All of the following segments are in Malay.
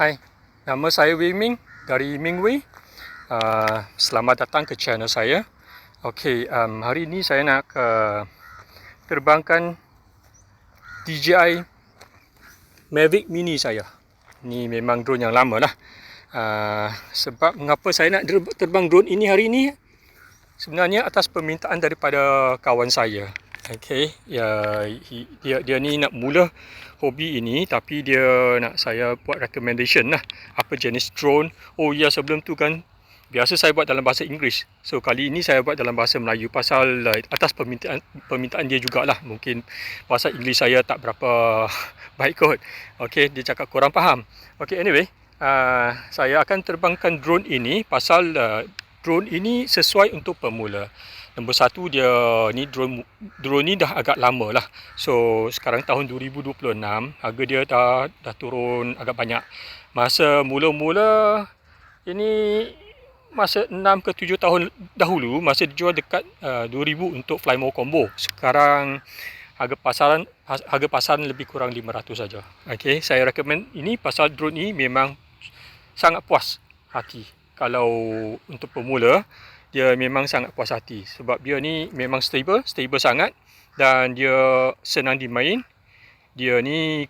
Hai, nama saya Wei Ming dari Mingwei. Uh, selamat datang ke channel saya. Okey, um, hari ini saya nak uh, terbangkan DJI Mavic Mini saya. Ni memang drone yang lama lah. Uh, sebab mengapa saya nak terbang drone ini hari ini? Sebenarnya atas permintaan daripada kawan saya. Okay, ya dia dia ni nak mula hobi ini tapi dia nak saya buat recommendation lah apa jenis drone. Oh ya sebelum tu kan biasa saya buat dalam bahasa Inggeris. So kali ini saya buat dalam bahasa Melayu pasal atas permintaan permintaan dia jugalah. Mungkin bahasa Inggeris saya tak berapa baik kot. Okay, dia cakap kurang faham. Okay, anyway, uh, saya akan terbangkan drone ini pasal uh, drone ini sesuai untuk pemula. Nombor satu dia ni drone drone ni dah agak lama lah. So sekarang tahun 2026 harga dia dah dah turun agak banyak. Masa mula-mula ini masa 6 ke 7 tahun dahulu masa dijual dekat uh, 2000 untuk fly more combo. Sekarang harga pasaran harga pasaran lebih kurang 500 saja. Okey, saya recommend ini pasal drone ni memang sangat puas hati. Kalau untuk pemula dia memang sangat puas hati sebab dia ni memang stable, stable sangat dan dia senang dimain. Dia ni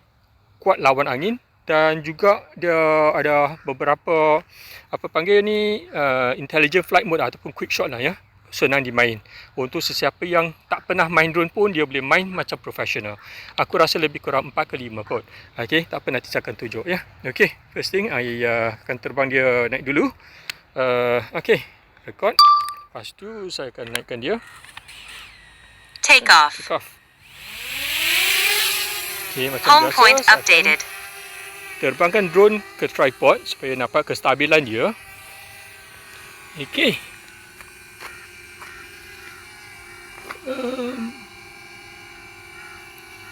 kuat lawan angin dan juga dia ada beberapa apa panggil ni uh, intelligent flight mode ataupun quick shot lah ya. Senang dimain. Untuk sesiapa yang tak pernah main drone pun dia boleh main macam profesional. Aku rasa lebih kurang 4 ke 5 kot. Okey, tak apa nanti saya akan tunjuk ya. Okey, first thing I uh, akan terbang dia naik dulu. Uh, okey record. Lepas tu saya akan naikkan dia. Take off. Take off. Okay, macam Home biasa, point updated. Terbangkan drone ke tripod supaya nampak kestabilan dia. Okay. Um,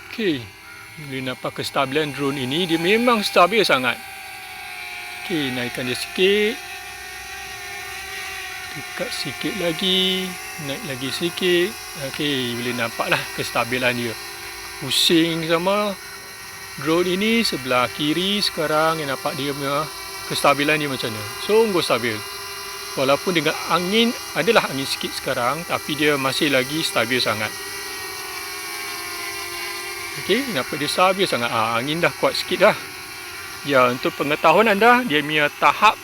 okay. Boleh nampak kestabilan drone ini. Dia memang stabil sangat. Okay, naikkan dia sikit dekat sikit lagi naik lagi sikit. Okey boleh nampaklah kestabilan dia. Pusing sama. Drone ini sebelah kiri sekarang yang nampak dia punya kestabilan dia macam mana. Sungguh stabil. Walaupun dengan angin adalah angin sikit sekarang tapi dia masih lagi stabil sangat. Okey nampak dia stabil sangat. Ah, angin dah kuat sikit dah. Ya untuk pengetahuan anda dia punya tahap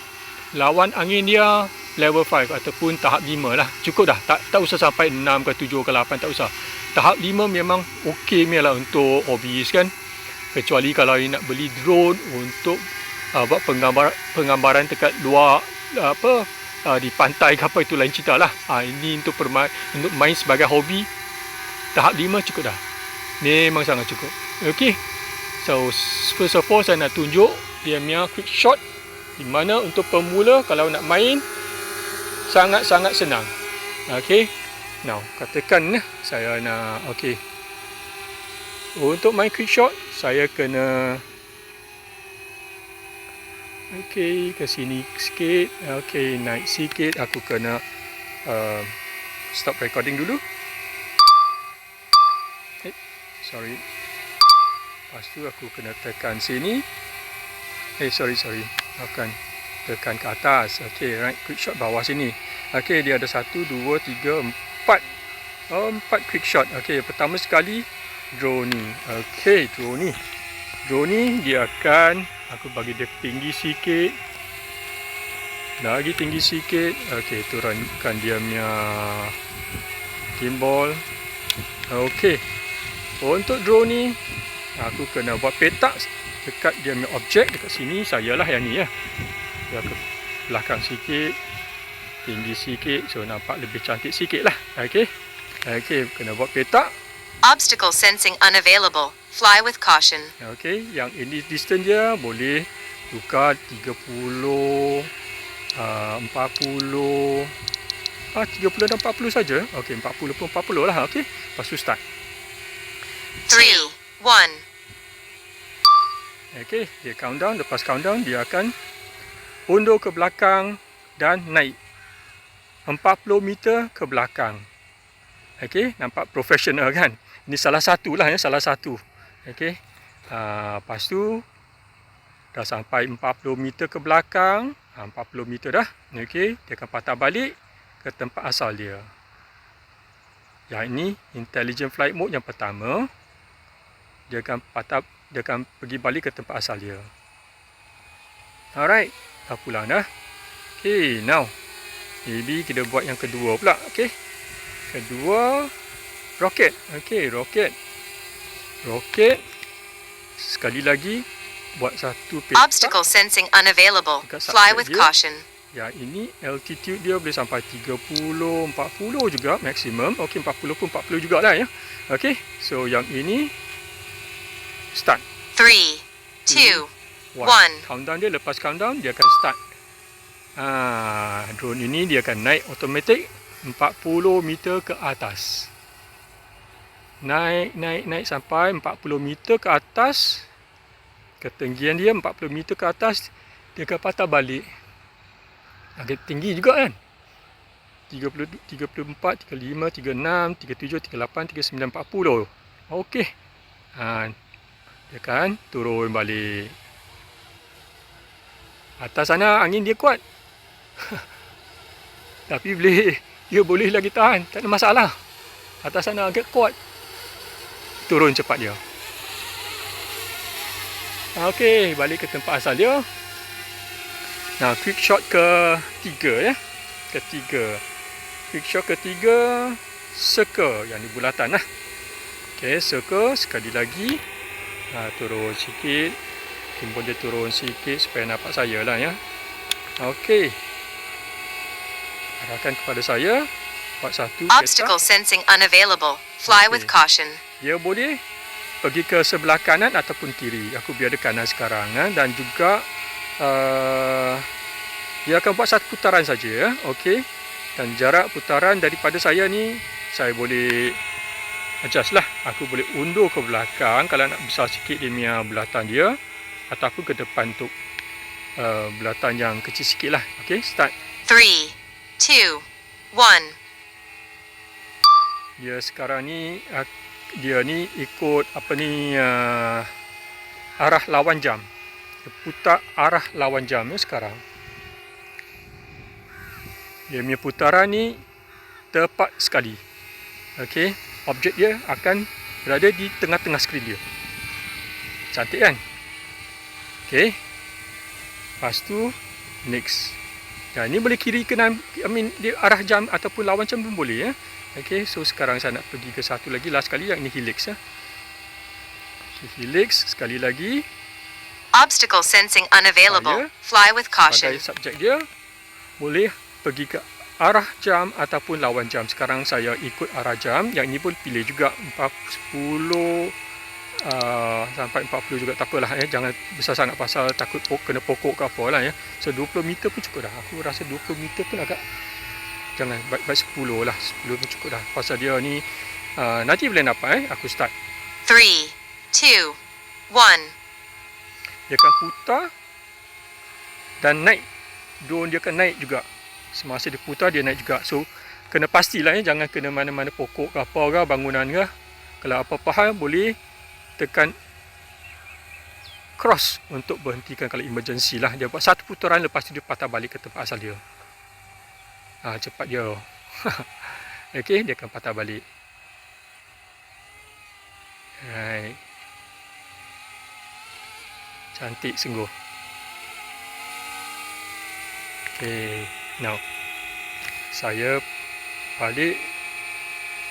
lawan angin dia level 5 ataupun tahap 5 lah. Cukup dah. Tak tak usah sampai 6 ke 7 ke 8 tak usah. Tahap 5 memang okey lah untuk hobbies kan. Kecuali kalau nak beli drone untuk uh, buat penggambar penggambaran dekat luar uh, apa uh, di pantai ke apa itu lain cerita lah. Uh, ini untuk permain untuk main sebagai hobi tahap 5 cukup dah. Memang sangat cukup. Okey. So first of all saya nak tunjuk dia punya quick shot. Di mana untuk pemula kalau nak main sangat-sangat senang. Okey. Now, katakan saya nak okey. Untuk main quick shot, saya kena Okey, ke sini sikit. Okey, naik sikit. Aku kena uh, stop recording dulu. Eh, sorry. Lepas tu aku kena tekan sini. Eh, sorry, sorry. Akan tekan ke atas. Okey, right quick shot bawah sini. Okey, dia ada satu, dua, tiga, empat. Oh, empat quick shot. Okey, pertama sekali drone ni. Okey, drone ni. Drone ni dia akan aku bagi dia tinggi sikit. Lagi tinggi sikit. Okey, turunkan dia punya gimbal. Okey. Untuk drone ni aku kena buat petak dekat dia punya objek dekat sini. Sayalah yang ni ya dia ke belakang sikit tinggi sikit so nampak lebih cantik sikit lah ok ok kena buat petak. Obstacle sensing unavailable. Fly with caution. ok yang ini distance dia boleh tukar 30 uh, 40 ah 30 dan 40 saja. Ok 40 pun 40 lah ok lepas tu start. 3, 1. ok dia countdown. Lepas countdown dia akan undur ke belakang dan naik 40 meter ke belakang. Okey, nampak profesional kan? Ini salah satu lah ya, salah satu. Okey. Uh, lepas tu dah sampai 40 meter ke belakang, ha, 40 meter dah. Okey, dia akan patah balik ke tempat asal dia. Yang ini intelligent flight mode yang pertama. Dia akan patah dia akan pergi balik ke tempat asal dia. Alright, dah pulang dah. Okay, now. Maybe kita buat yang kedua pula. Okay. Kedua, roket. Okay, roket. Roket. Sekali lagi, buat satu petak. Obstacle sensing unavailable. Fly with dia. caution. Yang ini altitude dia boleh sampai 30, 40 juga maksimum. Okey 40 pun 40 jugalah ya. Okey. So yang ini start. Three, two, One. One. Countdown dia lepas countdown dia akan start. Ah, drone ini dia akan naik automatic 40 meter ke atas. Naik, naik, naik sampai 40 meter ke atas. Ketinggian dia 40 meter ke atas, dia akan patah balik. Agak tinggi juga kan? 30, 34, 35, 36, 37, 38, 39, 40. Okey. Ha, dia kan turun balik. Atas sana angin dia kuat. Tapi boleh dia boleh lagi tahan, tak ada masalah. Atas sana agak kuat. Turun cepat dia. Okey, balik ke tempat asal dia. Nah, quick shot ke tiga ya. Ketiga. Quick shot ketiga circle yang ni bulatan lah. Okey, circle sekali lagi. Ha, turun sikit. Timbul dia turun sikit supaya nampak saya lah ya. Okey. Arahkan kepada saya. Buat satu Obstacle sensing unavailable. Fly with Okay. caution. dia boleh pergi ke sebelah kanan ataupun kiri. Aku biar dia kanan sekarang eh? dan juga uh, dia akan buat satu putaran saja ya. Okey. Dan jarak putaran daripada saya ni saya boleh adjust lah. Aku boleh undur ke belakang kalau nak besar sikit dia punya bulatan dia ataupun ke depan untuk uh, bulatan yang kecil sikit lah. Okey, start. Three, two, one. Dia sekarang ni uh, dia ni ikut apa ni uh, arah lawan jam. Dia putar arah lawan jam ni sekarang. Dia punya putaran ni tepat sekali. Okey, objek dia akan berada di tengah-tengah skrin dia. Cantik kan? Okey. Lepas tu next. Dan ni boleh kiri kanan I mean dia arah jam ataupun lawan jam pun boleh ya. Okey, so sekarang saya nak pergi ke satu lagi last sekali yang ni helix ya. Okay, helix sekali lagi Obstacle sensing unavailable. Fly with caution. sebagai subjek dia boleh pergi ke arah jam ataupun lawan jam. Sekarang saya ikut arah jam. Yang ini pun pilih juga 40 uh, sampai 40 juga tak apalah ya. Jangan besar sangat pasal takut pok, kena pokok ke apa lah ya. So 20 meter pun cukup dah. Aku rasa 20 meter pun agak jangan baik-baik 10 lah. 10 pun cukup dah. Pasal dia ni uh, nanti boleh nampak eh. Aku start. Three, two, one. Dia akan putar dan naik. Drone dia akan naik juga. Semasa dia putar dia naik juga. So kena pastilah ya jangan kena mana-mana pokok ke apa ke bangunan ke. Kalau apa-apa hal boleh tekan cross untuk berhentikan kalau emergency lah. Dia buat satu putaran lepas tu dia patah balik ke tempat asal dia. Ha, cepat dia. Okey, dia akan patah balik. Right. Cantik sungguh. Okay, now saya balik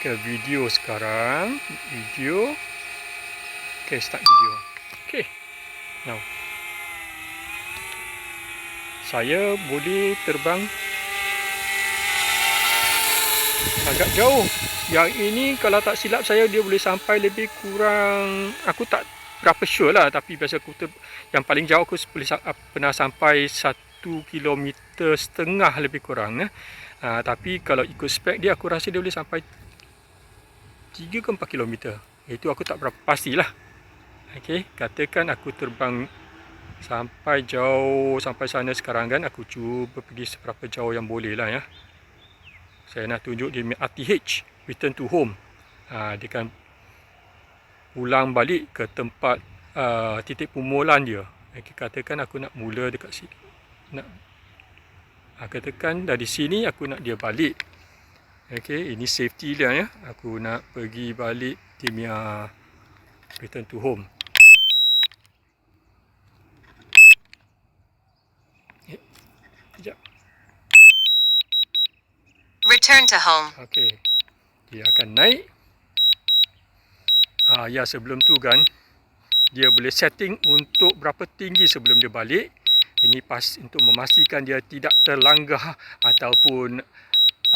ke video sekarang. Video. Okay, start video. Okay, now saya boleh terbang agak jauh. Yang ini kalau tak silap saya dia boleh sampai lebih kurang aku tak berapa sure lah tapi biasa aku ter, yang paling jauh aku boleh sa- pernah sampai 1 km setengah lebih kurang eh. Uh, tapi kalau ikut spek dia aku rasa dia boleh sampai 3 ke 4 km. Itu aku tak berapa pastilah. Okey, katakan aku terbang sampai jauh sampai sana sekarang kan aku cuba pergi seberapa jauh yang boleh lah ya. Saya nak tunjuk dia RTH return to home. Ha, dia akan pulang balik ke tempat uh, titik permulaan dia. Okay, katakan aku nak mula dekat sini. Nak ha, katakan dari sini aku nak dia balik. Okay, ini safety dia ya. Aku nak pergi balik punya return to home. Return to home. Okey. Dia akan naik. Ah ya sebelum tu kan dia boleh setting untuk berapa tinggi sebelum dia balik. Ini pas untuk memastikan dia tidak terlanggar ataupun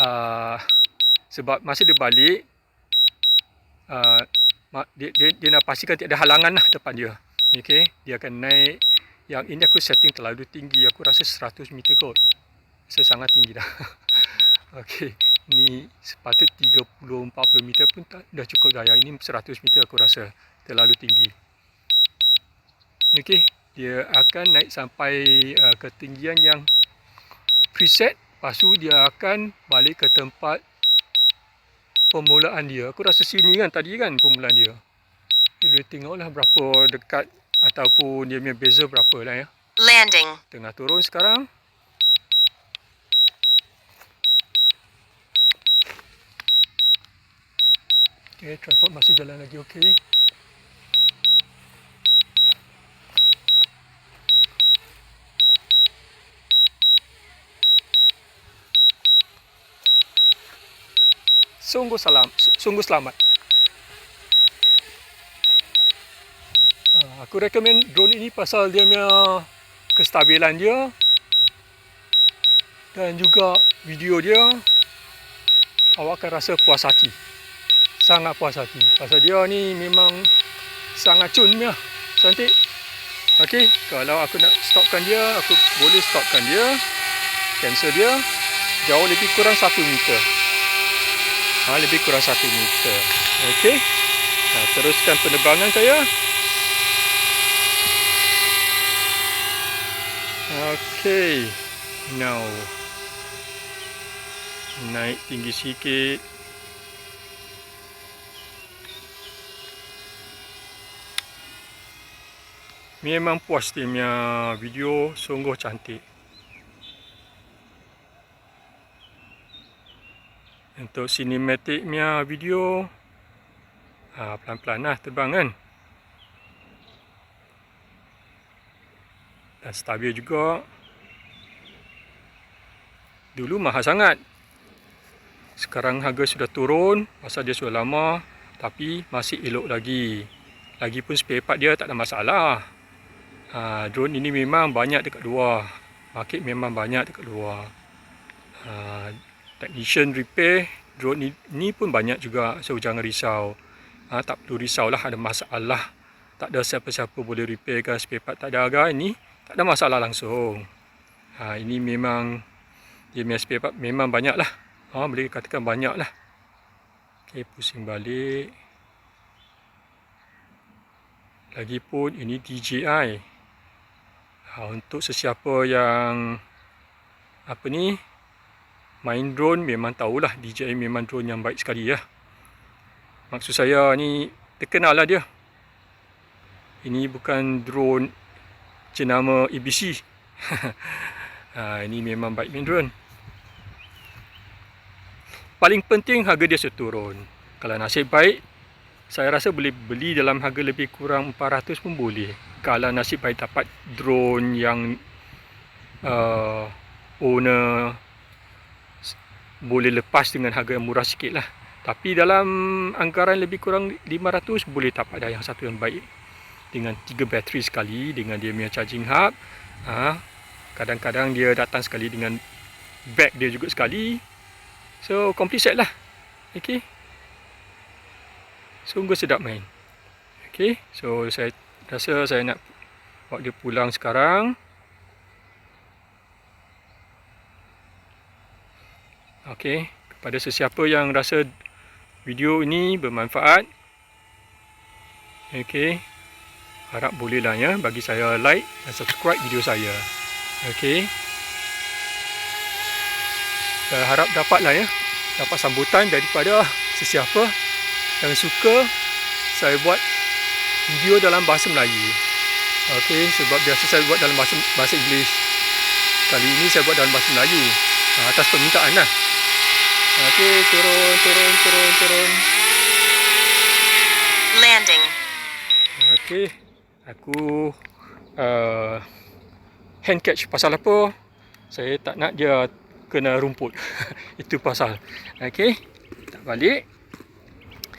uh, sebab masa dia balik uh, dia, dia, dia nak pastikan tidak ada halangan lah depan dia. Okey, dia akan naik. Yang ini aku setting terlalu tinggi. Aku rasa 100 meter kot. Saya sangat tinggi dah. Okey, ni sepatut 30 40 meter pun tak dah cukup dah. Yang ini 100 meter aku rasa terlalu tinggi. Okey, dia akan naik sampai uh, ketinggian yang preset. Lepas tu dia akan balik ke tempat permulaan dia. Aku rasa sini kan tadi kan permulaan dia. Boleh tengoklah berapa dekat ataupun dia punya beza berapa lah ya. Landing. Tengah turun sekarang. Okay, tripod masih jalan lagi okey. Sungguh salam, sungguh selamat. Ah, Aku recommend drone ini pasal dia punya kestabilan dia dan juga video dia awak akan rasa puas hati. Sangat puas hati. Pasal dia ni memang sangat cun punya. Cantik. Okey, kalau aku nak stopkan dia, aku boleh stopkan dia. Cancel dia. Jauh lebih kurang 1 meter. Ha, lebih kurang 1 meter. Okey. Nah, teruskan penerbangan saya. Okay, now naik tinggi sikit. Memang puas dia punya video, sungguh cantik. Untuk cinematic punya video, ha, pelan-pelan lah terbang kan. dan stabil juga. Dulu mahal sangat. Sekarang harga sudah turun pasal dia sudah lama tapi masih elok lagi. Lagipun spare part dia tak ada masalah. Ha, drone ini memang banyak dekat luar. Market memang banyak dekat luar. Ha, technician repair drone ni, ni pun banyak juga. So jangan risau. Ha, tak perlu risaulah ada masalah. Tak ada siapa-siapa boleh repair ke spare part tak ada harga ini tak ada masalah langsung. Ha, ini memang dia punya spare part memang banyak lah. Ha, boleh katakan banyak lah. Okay, pusing balik. Lagipun ini DJI. Ha, untuk sesiapa yang apa ni main drone memang tahulah DJI memang drone yang baik sekali ya. Maksud saya ni terkenal lah dia. Ini bukan drone jenama EBC. ha, ini memang baik main drone. Paling penting harga dia seturun. Kalau nasib baik, saya rasa boleh beli dalam harga lebih kurang 400 pun boleh. Kalau nasib baik dapat drone yang uh, owner boleh lepas dengan harga yang murah sikit lah. Tapi dalam anggaran lebih kurang 500 boleh dapat dah yang satu yang baik dengan tiga bateri sekali dengan dia punya charging hub ha, kadang-kadang dia datang sekali dengan bag dia juga sekali so complete set lah ok sungguh sedap main. Ok so saya rasa saya nak bawa dia pulang sekarang. Ok kepada sesiapa yang rasa video ini bermanfaat ok harap bolehlah ya bagi saya like dan subscribe video saya. Okey. Saya harap dapatlah ya dapat sambutan daripada sesiapa yang suka saya buat video dalam bahasa Melayu Okey, sebab biasa saya buat dalam bahasa, bahasa Inggeris. Kali ini saya buat dalam bahasa Melayu. Uh, atas permintaan lah. Okey, turun, turun, turun, turun. Landing. Okey, aku uh, hand catch pasal apa? Saya tak nak dia kena rumput. Itu pasal. Okey, tak balik.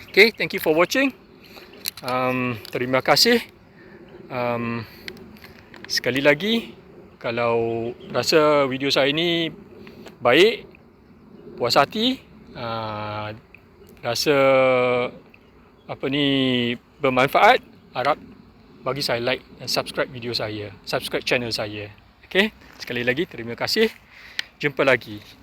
Okey, thank you for watching. Um, terima kasih. Um, sekali lagi, kalau rasa video saya ini baik, puas hati, uh, rasa apa ni bermanfaat, harap bagi saya like dan subscribe video saya, subscribe channel saya. Okey, sekali lagi terima kasih. Jumpa lagi.